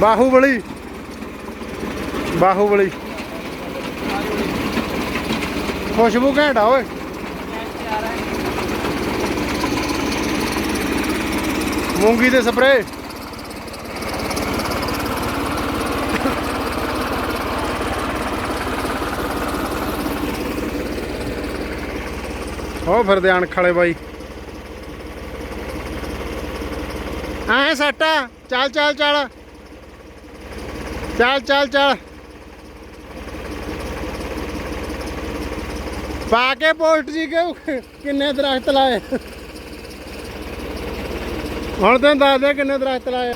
ਬਾਹੂਬਲੀ। ਬਾਹੂਬਲੀ। ਖੁਸ਼ਬੂ ਘੈਂਟ ਆ ਓਏ। ਮੂੰਗੀ ਦੇ ਸਪਰੇ ਹੋ ਫਿਰਦੇ ਅਣਖ ਵਾਲੇ ਬਾਈ। ਐ ਸੱਟ ਆ। ਚੱਲ ਚੱਲ ਚੱਲ। ਚੱਲ ਚੱਲ ਚੱਲ। ਪਾ ਕੇ ਪੋਸਟ ਜੀ ਕਿ ਕਿੰਨੇ ਦਰਖਤ ਲਾਏ? ਹੁਣ ਤੈਨੂੰ ਦੱਸ ਦੇ ਕਿੰਨੇ ਦਰਖਤ ਲਾਏ?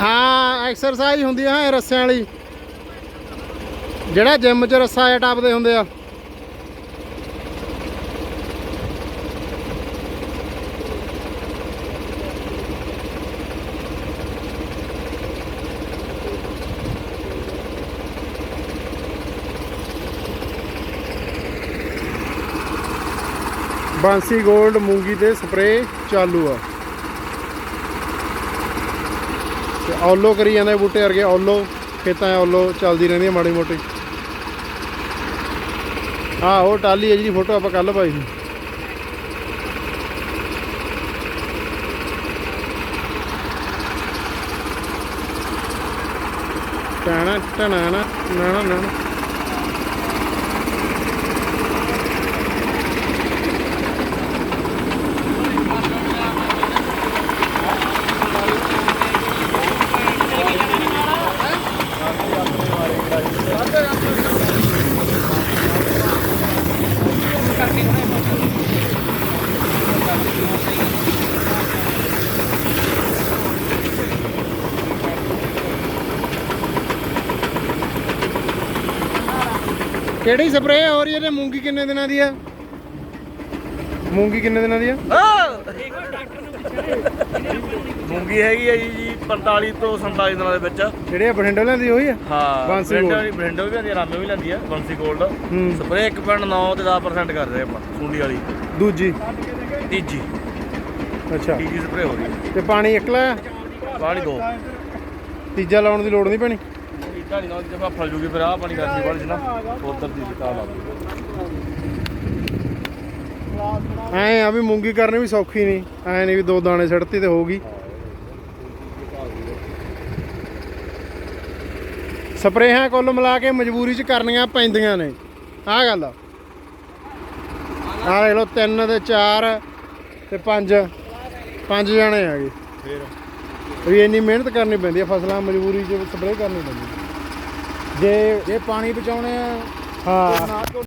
ਹਾਂ ਐਕਸਰਸਾਈਜ਼ ਹੁੰਦੀ ਆ ਰੱਸਿਆਂ ਵਾਲੀ। ਜਿਹੜਾ ਜਿਮ 'ਚ ਰੱਸਾ ਜਿਹਾ ਟੱਪਦੇ ਹੁੰਦੇ ਆ। ਬਾਂਸੀ 골ਡ ਮੂੰਗੀ ਤੇ ਸਪਰੇ ਚਾਲੂ ਆ। ਤੇ ਔਲੋ ਕਰੀ ਜਾਂਦੇ ਬੂਟੇ ਵਰਗੇ, ਔਲੋ, ਖੇਤਾਂ 'ਚ ਔਲੋ ਚੱਲਦੀ ਰਹਿੰਦੀ ਮਾੜੀ ਮੋਟੀ। ਆਹ, ਉਹ ਟਾਲੀ ਹੈ ਜਿਹਦੀ ਫੋਟੋ ਆਪਾਂ ਕੱਲ ਪਾਈ ਸੀ। ਟਾਣਾ, ਟਣਾ ਨਾ ਨਾ ਨਾ। ਕਿਹੜੀ ਸਪਰੇ ਹੋ ਰਹੀ ਹੈ ਤੇ ਮੂੰਗੀ ਕਿੰਨੇ ਦਿਨਾਂ ਦੀ ਆ? ਮੂੰਗੀ ਕਿੰਨੇ ਦਿਨਾਂ ਦੀ ਆ? ਮੂੰਗੀ ਹੈਗੀ ਹੈ ਜੀ 45 ਤੋਂ 47 ਦਿਨਾਂ ਦੇ ਵਿੱਚ। ਜਿਹੜੇ ਆ ਬਠਿੰਡੇ ਲੈਂਦੀ ਹੋਈ ਆ? ਹਾਂ ਬਾਂਸੀ gold। ਵੀ ਬ੍ਰਿੰਡੋ ਵੀ ਲੈਂਦੀ ਆ ਰਾਮੇ ਵੀ ਲੈਂਦੀ ਆ ਬੰਸੀ ਗੋਲਡ ਹੂੰ। ਸਪਰੇ 1.9 ਤੇ 10% ਕਰ ਰਹੇ ਆਪਾਂ ਸੁੰਡੀ ਵਾਲੀ। ਦੂਜੀ? ਤੀਜੀ। ਅੱਛਾ। ਤੀਜੀ ਸਪਰੇ ਹੋ ਰਹੀ ਹੈ ਤੇ ਪਾਣੀ ਇਕਲਾ ਆ? ਪਾਣੀ ਦੋ। ਤੀਜਾ ਲਾਉਣ ਦੀ ਲੋੜ ਨਹੀਂ ਪੈਣੀ? ਤੀਜਾ ਨਹੀਂ ਨਾਲ ਜਿਵੇਂ ਫਲ ਜੂਗੀ ਫਿਰ ਆਹ ਪਾਣੀ ਕਰਦੀ ਬਾੜੀ ਨਾ ਉਧਰ ਦੀ ਬਤਾ ਲਾ ਐ ਆ ਵੀ ਮੂੰਗੀ ਕਰਨੀ ਵੀ ਸੌਖੀ ਨਹੀਂ। ਐ ਨਹੀਂ ਵੀ ਦੋ ਦਾਣੇ ਛੱਡਤੀ ਤੇ ਹੋਊਗੀ। ਸਪਰੇਹਾਂ ਕੁੱਲ ਮਿਲਾ ਕੇ ਮਜਬੂਰੀ ਚ ਕਰਨੀਆਂ ਪੈਂਦੀਆਂ ਨੇ। ਆਹ ਗੱਲ ਆ। ਦੇਖ ਲਓ ਤਿੰਨ ਤੇ ਚਾਰ ਤੇ ਪੰਜ। ਪੰਜ ਜਣੇ ਆਗੇ ਫਿਰ? ਵੀ ਇੰਨੀ ਮਿਹਨਤ ਕਰਨੀ ਪੈਂਦੀ ਆ ਫਸਲਾਂ ਮਜਬੂਰੀ ਚ ਸਪਰੇਅ ਕਰਨੀ ਪੈਂਦੀ ਜੇ ਜੇ ਪਾਣੀ ਬਚਾਉਣੇ ਆ ਹਾਂ।